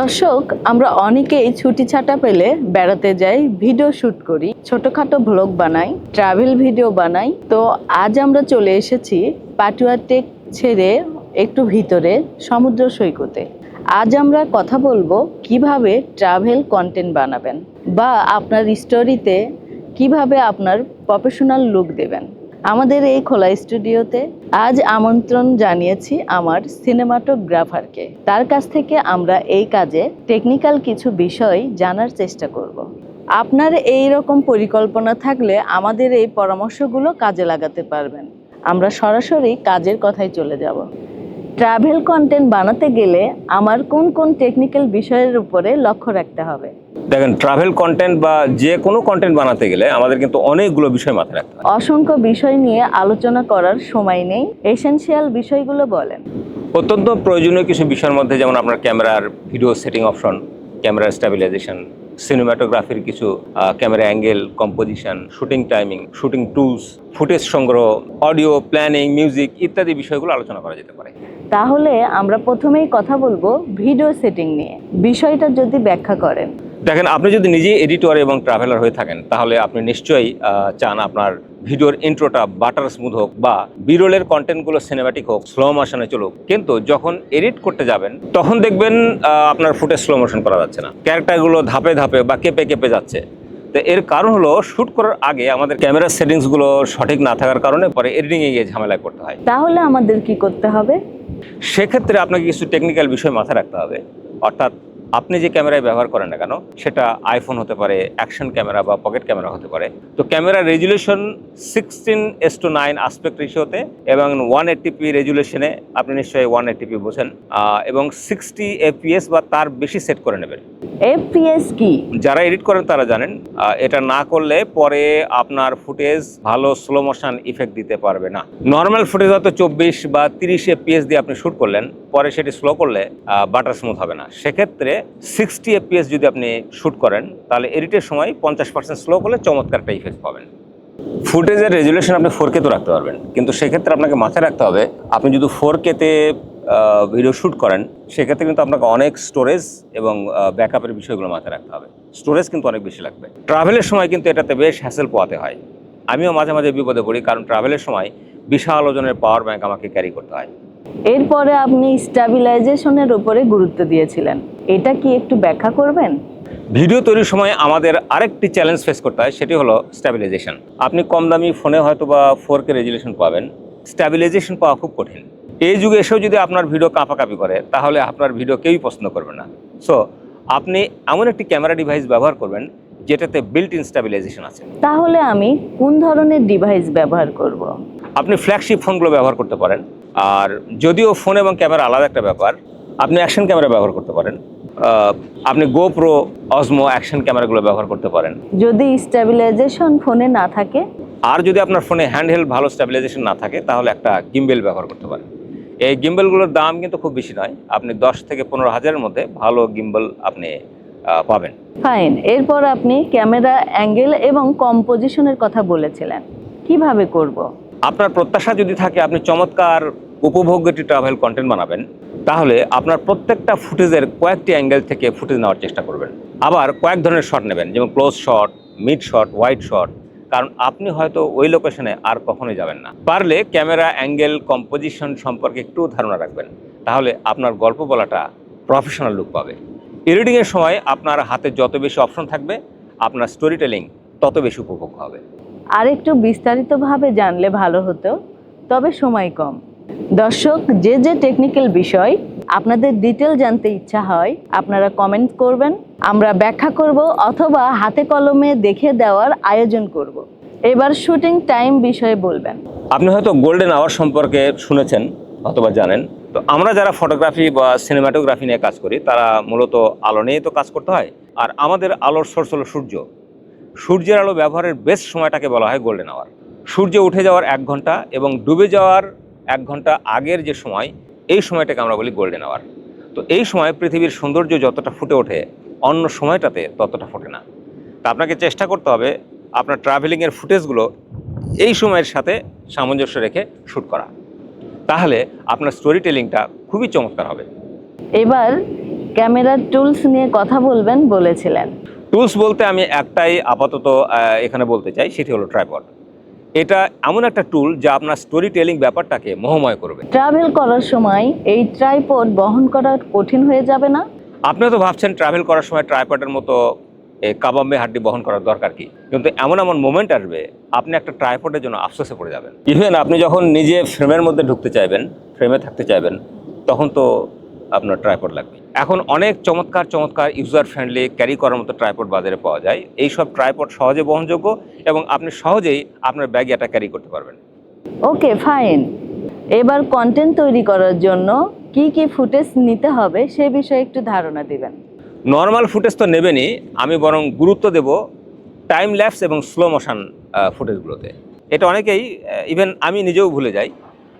দর্শক, আমরা অনেকেই ছুটি ছাটা পেলে বেড়াতে যাই, ভিডিও শুট করি, ছোটখাটো ভ্লগ বানাই ট্রাভেল ভিডিও বানাই। তো আজ আমরা চলে এসেছি পাটুয়া টেক ছেড়ে একটু ভিতরে, সমুদ্র সৈকতে। আজ আমরা কথা বলব কীভাবে ট্রাভেল কন্টেন্ট বানাবেন বা আপনার স্টোরিতে কীভাবে আপনার প্রফেশনাল লুক দেবেন। আমাদের এই খোলা স্টুডিওতে আজ আমন্ত্রণ জানিয়েছি আমার সিনেমাটোগ্রাফারকে। তার কাছ থেকে আমরা এই কাজে টেকনিক্যাল কিছু বিষয় জানার চেষ্টা করব। আপনার এই রকম পরিকল্পনা থাকলে আমাদের এই পরামর্শগুলো কাজে লাগাতে পারবেন। আমরা সরাসরি কাজের কথায় চলে যাব। ট্রাভেল কন্টেন্ট বানাতে গেলে আমার কোন কোন টেকনিক্যাল বিষয়ের উপরে লক্ষ্য রাখতে হবে? দেখেন ট্রাভেল কন্টেন্ট বা যে কোনো কন্টেন্ট বানাতে গেলে আমাদের কিন্তু অনেকগুলো বিষয় মাথায় রাখতে হয়। অসংখ্য বিষয় নিয়ে আলোচনা করার সময় নেই। এসেনশিয়াল বিষয়গুলো বলেন। অত্যন্ত প্রয়োজনীয় কিছু বিষয়ের মধ্যে যেমন আপনার ক্যামেরার ভিডিও সেটিং অপশন ক্যামেরার স্ট্যাবিলাইজেশন সিনেমাটোগ্রাফির কিছু camera angle composition shooting timing shooting tools footage সংগ্রহ অডিও প্ল্যানিং মিউজিক ইত্যাদি বিষয়গুলো আলোচনা করা যেতে পারে। তাহলে আমরা প্রথমেই কথা বলব ভিডিও সেটিং নিয়ে। বিষয়টা যদি ব্যাখ্যা করেন। দেখেন আপনি যদি নিজে এডিটর এবং ট্রাভেলার হয়ে থাকেন তাহলে আপনি নিশ্চয়ই চান আপনার ভিডিওর ইন্ট্রোটা বাটার স্মুথ হোক বা বিরলের কন্টেন্টগুলো সিনেমাটিক হোক স্লো মোশনে চলুক। কিন্তু যখন এডিট করতে যাবেন তখন দেখবেন আপনার ফুটে স্লো মোশন করা যাচ্ছে না। ক্যারেক্টারগুলো ধাপে ধাপে বা কেঁপে কেঁপে যাচ্ছে। তো এর কারণ হলো শ্যুট করার আগে আমাদের ক্যামেরার সেটিংসগুলো সঠিক না থাকার কারণে পরে এডিটিংয়ে গিয়ে ঝামেলায় করতে হয়। তাহলে আমাদের কি করতে হবে? সেক্ষেত্রে আপনাকে কিছু টেকনিক্যাল বিষয় মাথায় রাখতে হবে। অর্থাৎ আপনি যে ক্যামেরায় ব্যবহার করেন না কেন সেটা আইফোন হতে পারে অ্যাকশন ক্যামেরা বা পকেট ক্যামেরা হতে পারে। তো camera resolution sixteen is to nine aspect রেশিওতে এবং ওয়ান এইট্টিপি রেজুলেশনে আপনি নিশ্চয়ই ওয়ান এইট্টিপি বোঝেন এবং সিক্সটি এপিএস বা তার বেশি সেট করে নেবেন। এফপিএস কি? যারা এডিট করেন তারা জানেন এটা না করলে পরে আপনার ফুটেজ ভালো স্লো মোশন ইফেক্ট দিতে পারবে না। নর্মাল ফুটেজ হয়তো চব্বিশ বা তিরিশ এপিএস দিয়ে আপনি শ্যুট করলেন পরে সেটি স্লো করলে বাটার স্মুথ হবে না। সেক্ষেত্রে সিক্সটি এপিএস যদি আপনি শ্যুট করেন, তাহলে এডিটের সময় পঞ্চাশ পার্সেন্ট স্লো করলে চমৎকার একটা ইফেক্ট পাবেন। ফুটেজের রেজুলেশন আপনি ফোর কেতেও রাখতে পারবেন, কিন্তু সেক্ষেত্রে আপনাকে মাথায় রাখতে হবে, আপনি যদি ফোর কেতে ভিডিও শ্যুট করেন, সেক্ষেত্রে কিন্তু আপনাকে অনেক স্টোরেজ এবং ব্যাকআপের বিষয়গুলো মাথায় রাখতে হবে। স্টোরেজ কিন্তু অনেক বেশি লাগবে। ট্রাভেলের সময় কিন্তু এটাতে বেশ হ্যাসেল পোয়াতে হয়। আমিও মাঝে মাঝে বিপদে পড়ি, কারণ ট্রাভেলের সময় বিশাল ওজনের পাওয়ার ব্যাংক আমাকে ক্যারি করতে হয়। এরপরে আপনি স্টাবিলাইজেশনের উপরে গুরুত্ব দিয়েছিলেন। এটা কি একটু ব্যাখ্যা করবেন? ভিডিও তৈরির সময় আমাদের আরেকটি চ্যালেঞ্জ ফেস করতে হয় সেটি হলো স্ট্যাবিলাইজেশন আপনি কম দামি ফোনে হয়তো বা ফোর কে রেজুলেশন পাবেন। স্ট্যাবিলাইজেশন পাওয়া খুব কঠিন। এই যুগে এসেও যদি আপনার ভিডিও কাঁপাকাঁপি করে তাহলে আপনার ভিডিও কেউই পছন্দ করবে না। সো আপনি এমন একটি ক্যামেরা ডিভাইস ব্যবহার করবেন যেটাতে বিল্ট ইন স্ট্যাবিলাইজেশন আছে। তাহলে আমি কোন ধরনের ডিভাইস ব্যবহার করব। আপনি ফ্ল্যাগশিপ ফোনগুলো ব্যবহার করতে পারেন। আর যদিও ফোন এবং ক্যামেরা আলাদা একটা ব্যাপার আপনি অ্যাকশন ক্যামেরা ব্যবহার করতে পারেন। আপনি গোপ্রো অসমো অ্যাকশন ক্যামেরাগুলো ব্যবহার করতে পারেন। যদি স্টাবিলাইজেশন ফোনে না থাকে? আর যদি আপনার ফোনে হ্যান্ডহেল্ড ভালো স্ট্যাবিলাইজেশন না থাকে তাহলে একটা গিম্বেল ব্যবহার করতে পারেন। এই গিম্বেলগুলোর দাম কিন্তু খুব বেশি নয় আপনি দশ থেকে পনেরো হাজারের মধ্যে ভালো গিম্বেল আপনি পাবেন। ফাইন এরপর আপনি ক্যামেরা অ্যাঙ্গেল এবং কম্পোজিশনের কথা বলেছিলেন। কীভাবে করব। আপনার প্রত্যাশা যদি থাকে, আপনি চমৎকার উপভোগ্য একটি ট্রাভেল কন্টেন্ট বানাবেন, তাহলে আপনার প্রত্যেকটা ফুটেজের কয়েকটি অ্যাঙ্গেল থেকে ফুটেজ নেওয়ার চেষ্টা করবেন। আবার কয়েক ধরনের শট নেবেন, যেমন close shot mid shot wide shot কারণ আপনি হয়তো ওই লোকেশনে আর কখনোই যাবেন না। পারলে ক্যামেরা অ্যাঙ্গেল কম্পোজিশন সম্পর্কে একটু ধারণা রাখবেন, তাহলে আপনার গল্প বলাটা প্রফেশনাল লুক পাবে। এডিটিংয়ের সময় আপনার হাতে যত বেশি অপশন থাকবে, আপনার স্টোরি টেলিং তত বেশি উপভোগ হবে। আর একটু বিস্তারিতভাবে জানলে ভালো হতো, তবে সময় কম। দর্শক, যে যে টেকনিক্যাল বিষয় আপনাদের ডিটেল জানতে ইচ্ছা হয়, আপনারা কমেন্ট করবেন, আমরা ব্যাখ্যা করব অথবা হাতে কলমে দেখে দেওয়ার আয়োজন করব। এবার শুটিং টাইম বিষয়ে বলবেন। আপনি হয়তো গোল্ডেন আওয়ার সম্পর্কে শুনেছেন, অথবা জানেন। তো আমরা যারা ফটোগ্রাফি বা সিনেমাটোগ্রাফি নিয়ে কাজ করি, তারা মূলত আলো নিয়েই তো কাজ করতে হয়। আর আমাদের আলোর সোর্স হলো সূর্য। সূর্যের আলো ব্যবহারের বেস্ট সময়টাকে বলা হয় গোল্ডেন আওয়ার সূর্য উঠে যাওয়ার এক ঘণ্টা এবং ডুবে যাওয়ার এক ঘণ্টা আগের যে সময়, এই সময়টাকে আমরা বলি গোল্ডেন আওয়ার তো এই সময় পৃথিবীর সৌন্দর্য যতটা ফুটে ওঠে, অন্য সময়টাতে ততটা ফোটে না। তা আপনাকে চেষ্টা করতে হবে আপনার ট্রাভেলিংয়ের ফুটেজগুলো এই সময়ের সাথে সামঞ্জস্য রেখে শ্যুট করা। তাহলে আপনার স্টোরি টেলিংটা খুবই চমৎকার হবে। এবার ক্যামেরার টুলস নিয়ে কথা বলবেন বলেছিলেন। টুলস বলতে আমি একটাই আপাতত এখানে বলতে চাই সেটি হলো ট্রাইপড। এটা এমন একটা টুল যা আপনার স্টোরি টেলিং ব্যাপারটাকে মোহময় করবে। ট্রাভেল করার সময় এই ট্রাইপড বহন করা কঠিন হয়ে যাবে না? আপনি তো ভাবছেন ট্রাভেল করার সময় ট্রাইপডের মতো এই কাবাম্বে হাড্ডি বহন করার দরকার কি? কিন্তু এমন এমন মোমেন্ট আসবে আপনি একটা ট্রাইপডের জন্য আফসোসে পড়ে যাবেন। ইভেন আপনি যখন নিজে ফ্রেমের মধ্যে ঢুকতে চাইবেন ফ্রেমে থাকতে চাইবেন তখন তো আপনার ট্রাইপড লাগবে। এখন অনেক চমৎকার চমৎকার ইউজার ফ্রেন্ডলি ক্যারি করার মতো ট্রাইপড বাজারে পাওয়া যায়। এই সব ট্রাইপড সহজে বহনযোগ্য এবং আপনি সহজেই আপনার ব্যাগে এটা ক্যারি করতে পারবেন। Okay fine. এবার কন্টেন্ট তৈরি করার জন্য কি কি ফুটেজ নিতে হবে সে বিষয়ে একটু ধারণা দিবেন। নর্মাল ফুটেজ তো নেবেনই আমি বরং গুরুত্ব দেব টাইম ল্যাপস এবং স্লো মোশন ফুটেজগুলোতে এটা অনেকেই ইভেন আমি নিজেও ভুলে যাই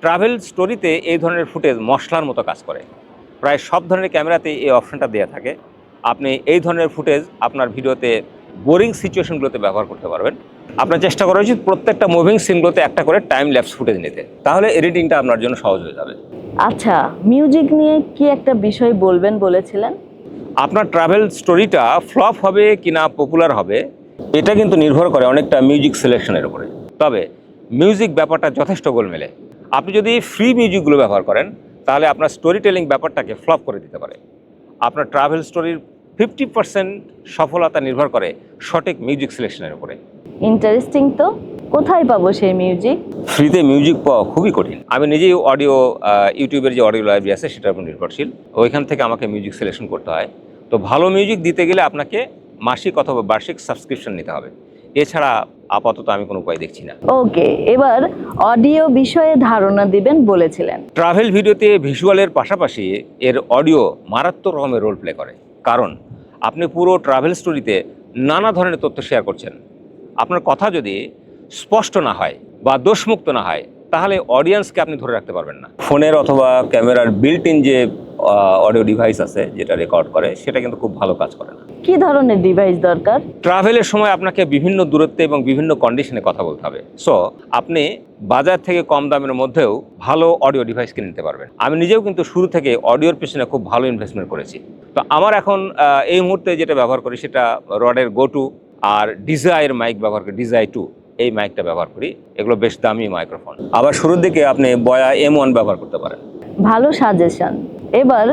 ট্রাভেল স্টোরিতে এই ধরনের ফুটেজ মশলার মতো কাজ করে। প্রায় সব ধরনের ক্যামেরাতেই এই অপশনটা দেওয়া থাকে। আপনি এই ধরনের ফুটেজ আপনার ভিডিওতে বোরিং সিচুয়েশনগুলোতে ব্যবহার করতে পারবেন। আপনার চেষ্টা করা উচিত প্রত্যেকটা মুভিং সিনগুলোতে একটা করে টাইম ল্যাপস ফুটেজ নিতে। তাহলে এডিটিংটা আপনার জন্য সহজ হয়ে যাবে। আচ্ছা মিউজিক নিয়ে কি একটা বিষয় বলবেন বলেছিলেন? আপনার ট্রাভেল স্টোরিটা ফ্লপ হবে কি না পপুলার হবে এটা কিন্তু নির্ভর করে অনেকটা মিউজিক সিলেকশনের উপরে। তবে মিউজিক ব্যাপারটা যথেষ্ট গোলমেলে। আপনি যদি ফ্রি মিউজিকগুলো ব্যবহার করেন তাহলে আপনার স্টোরি টেলিং ব্যাপারটাকে ফ্লপ করে দিতে পারে। আপনার ট্রাভেল স্টোরির ফিফটি পার্সেন্ট সফলতা নির্ভর করে সঠিক মিউজিক সিলেকশনের উপরে। ইন্টারেস্টিং তো? কোথায় পাবো সেই মিউজিক ফ্রিতে মিউজিক পাওয়া খুবই কঠিন। আমি নিজেই অডিও ইউটিউবের যে অডিও লাইব্রেরি আছে সেটার উপর নির্ভরশীল। ওইখান থেকে আমাকে মিউজিক সিলেকশন করতে হয়। তো ভালো মিউজিক দিতে গেলে আপনাকে মাসিক অথবা বার্ষিক সাবস্ক্রিপশন নিতে হবে। এছাড়া আপাতত আমি কোনো উপায় দেখছি না। ওকে এবার অডিও বিষয়ে ধারণা দিবেন বলেছিলেন। ট্রাভেল ভিডিওতে ভিজুয়ালের পাশাপাশি এর অডিও মারাত্মক রকমের রোল প্লে করে। কারণ আপনি পুরো ট্রাভেল স্টোরিতে নানা ধরনের তথ্য শেয়ার করছেন। আপনার কথা যদি স্পষ্ট না হয় বা দোষমুক্ত না হয় তাহলে অডিয়েন্সকে আপনি ধরে রাখতে পারবেন না। ফোনের অথবা ক্যামেরার বিল্ট ইন যে অডিও ডিভাইস আছে যেটা রেকর্ড করে সেটা কিন্তু খুব ভালো কাজ করে না। কি ধরনের ডিভাইস দরকার? ট্রাভেলের সময় আপনাকে বিভিন্ন দূরত্বে এবং বিভিন্ন কন্ডিশনে কথা বলতে হবে। সো আপনি বাজার থেকে কম দামের মধ্যেও ভালো অডিও ডিভাইস কিনে নিতে পারবেন। আমি নিজেও কিন্তু শুরু থেকে অডিওর পেছনে খুব ভালো ইনভেস্টমেন্ট করেছি। তো আমার এখন এই মুহূর্তে যেটা ব্যবহার করি সেটা রডের গো টু আর ডিজাইয়ের মাইক ব্যবহার করি ডিজাই টু এই মাইকটা ব্যবহার করি। এগুলো বেশ দামি মাইক্রোফোন আবার শুরুর দিকে আপনি বয়া এম ওয়ান ব্যবহার করতে পারেন। ভালো সাজেশন এবার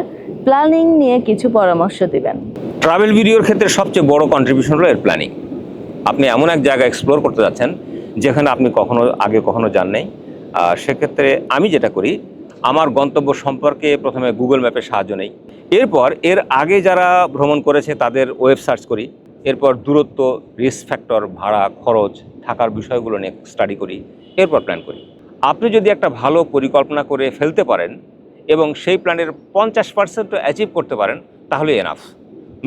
প্ল্যানিং নিয়ে কিছু পরামর্শ দিবেন। ট্রাভেল ভিডিওর ক্ষেত্রে সবচেয়ে বড় কন্ট্রিবিউশন হলো এর প্ল্যানিং আপনি এমন এক জায়গা এক্সপ্লোর করতে যাচ্ছেন যেখানে আপনি কখনো আগে কখনো যান নাই। আর সেক্ষেত্রে আমি যেটা করি আমার গন্তব্য সম্পর্কে প্রথমে গুগল ম্যাপের সাহায্য নেই। এরপর এর আগে যারা ভ্রমণ করেছে তাদের ওয়েব সার্চ করি। এরপর দূরত্ব রিস্ক ফ্যাক্টর ভাড়া খরচ থাকার বিষয়গুলো নিয়ে স্টাডি করি এরপর প্ল্যান করি। আপনি যদি একটা ভালো পরিকল্পনা করে ফেলতে পারেন এবং সেই প্ল্যানের পঞ্চাশ পার্সেন্টও অ্যাচিভ করতে পারেন তাহলে এনাফ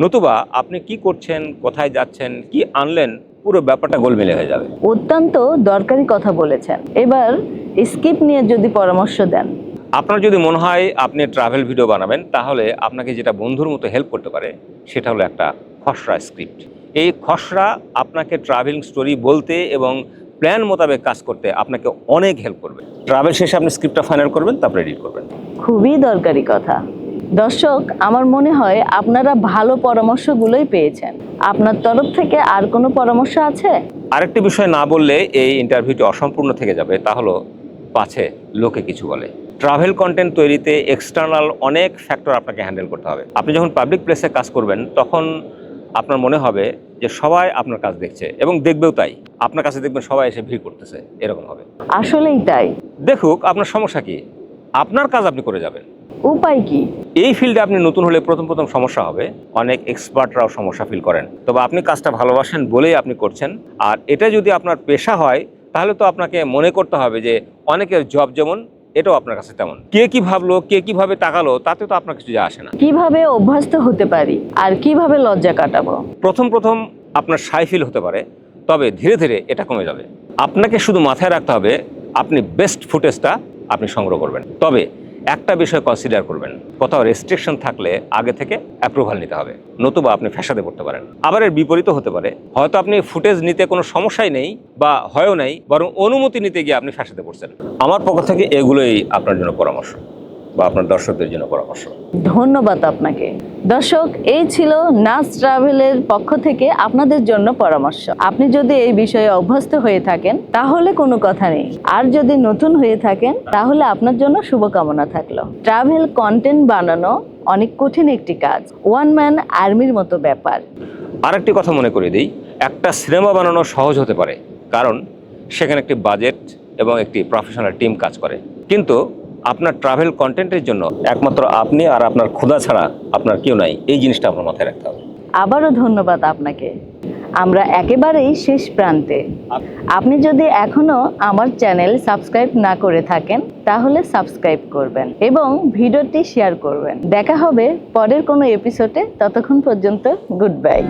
নতুবা আপনি কি করছেন কোথায় যাচ্ছেন কি আনলেন পুরো ব্যাপারটা গোলমেলে হয়ে যাবে। অত্যন্ত দরকারি কথা বলেছেন। এবার স্কিপ নিয়ে যদি পরামর্শ দেন। আপনার যদি মনে হয় আপনি ট্রাভেল ভিডিও বানাবেন তাহলে আপনাকে যেটা বন্ধুর মতো হেল্প করতে পারে সেটা হলো একটা খসড়া স্ক্রিপ্ট এই খসড়া আপনাকে ট্রাভেলিং স্টোরি বলতে এবং প্ল্যান মোতাবেক কাজ করতে আপনাকে অনেক হেল্প করবে। ট্রাভেল শেষে আপনি স্ক্রিপ্টটা ফাইনাল করবেন তারপর এডিট করবেন। খুবই দরকারি কথা। দর্শক আমার মনে হয় আপনারা ভালো পরামর্শগুলোই পেয়েছেন। আপনার তরফ থেকে আর কোনো পরামর্শ আছে? আরেকটি বিষয় না বললে এই ইন্টারভিউটি অসম্পূর্ণ থেকে যাবে তা হলো পাছে লোকে কিছু বলে। ট্রাভেল কন্টেন্ট তৈরিতে এক্সটার্নাল অনেক ফ্যাক্টর আপনাকে হ্যান্ডেল করতে হবে। আপনি যখন পাবলিক প্লেসে কাজ করবেন তখন আপনার মনে হবে যে সবাই আপনার কাজ দেখছে এবং দেখবেও তাই। আপনার কাছে দেখবেন সবাই এসে ভিড় করতেছে এরকম হবে। আসলেই তাই। দেখুক আপনার সমস্যা কি? আপনার কাজ আপনি করে যাবেন। উপায় কি? এই ফিল্ডে আপনি নতুন হলে প্রথম প্রথম সমস্যা হবে। অনেক এক্সপার্টরাও সমস্যা ফিল করেন। তবে আপনি কাজটা ভালোবাসেন বলেই আপনি করছেন। আর এটা যদি আপনার পেশা হয় তাহলে তো আপনাকে মনে করতে হবে যে অনেকের জব যেমন এটাও আপনার কাছে তেমন। কে কি ভাবলো কে কীভাবে তাকালো তাতে তো আপনার কিছু যা আসে না। কীভাবে অভ্যস্ত হতে পারি আর কীভাবে লজ্জা কাটাবো? প্রথম প্রথম আপনার সাই ফিল হতে পারে তবে ধীরে ধীরে এটা কমে যাবে। আপনাকে শুধু মাথায় রাখতে হবে আপনি বেস্ট ফুটেজটা আপনি সংগ্রহ করবেন। তবে একটা বিষয় কনসিডার করবেন। কোথাও রেস্ট্রিকশন থাকলে আগে থেকে অ্যাপ্রুভাল নিতে হবে, নতুবা আপনি ফ্যাসাদে পড়তে পারেন। আবার এর বিপরীত হতে পারে, হয়তো আপনি ফুটেজ নিতে কোনো সমস্যাই নেই বা হয়ও নাই, বরং অনুমতি নিতে গিয়ে আপনি ফ্যাসাদে পড়ছেন। আমার পক্ষ থেকে এগুলোই আপনার জন্য পরামর্শ। বা আপনার দর্শকদের জন্য পরামর্শ। ধন্যবাদ আপনাকে। দর্শক এই ছিল নাস ট্রাভেলের পক্ষ থেকে আপনাদের জন্য পরামর্শ। আপনি যদি এই বিষয়ে অভ্যস্ত হয়ে থাকেন তাহলে কোনো কথা নেই। আর যদি নতুন হয়ে থাকেন তাহলে আপনার জন্য শুভকামনা থাকল। ট্রাভেল কন্টেন্ট বানানো অনেক কঠিন একটি কাজ। ওয়ান ম্যান আর্মির মতো ব্যাপার। আরেকটি কথা মনে করে দিই একটা সিনেমা বানানো সহজ হতে পারে কারণ সেখানে একটি বাজেট এবং একটি প্রফেশনাল টিম কাজ করে। কিন্তু আপনার ট্রাভেল কন্টেন্টের জন্য একমাত্র আপনি আর আপনার ক্ষুধা ছাড়া আপনার কেউ নাই। এই জিনিসটা আপনার মাথায় রাখতে হবে। আবারও ধন্যবাদ আপনাকে। আমরা একেবারেই শেষ প্রান্তে। আপনি যদি এখনও আমার চ্যানেল সাবস্ক্রাইব না করে থাকেন তাহলে সাবস্ক্রাইব করবেন এবং ভিডিওটি শেয়ার করবেন। দেখা হবে পরের কোনো এপিসোডে ততক্ষণ পর্যন্ত গুড বাই